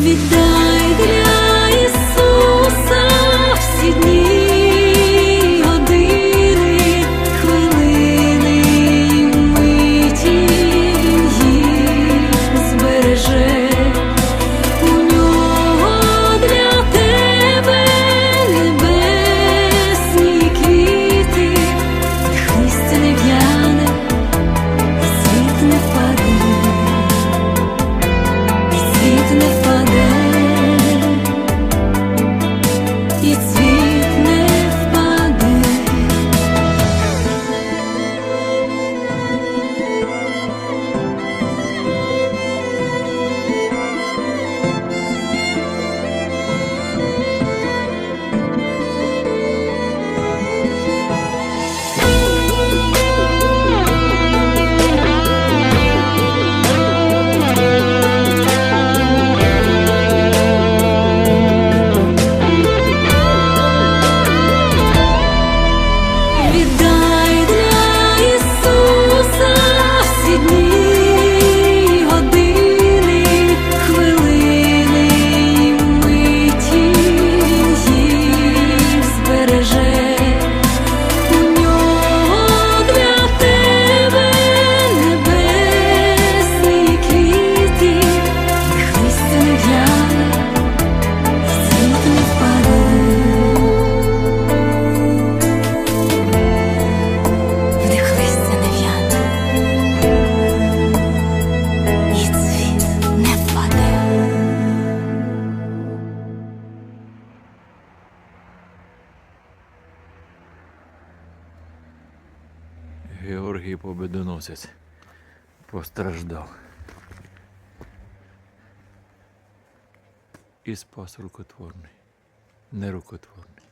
Віддай для Ісуса всі дні, години, хвилини, і збереже. У нього для тебе небесні квіти, не в'яне, світ не впаде і цвіт не впаде, Георгій Победоносець постраждав. І спас рукотворний, нерукотворний.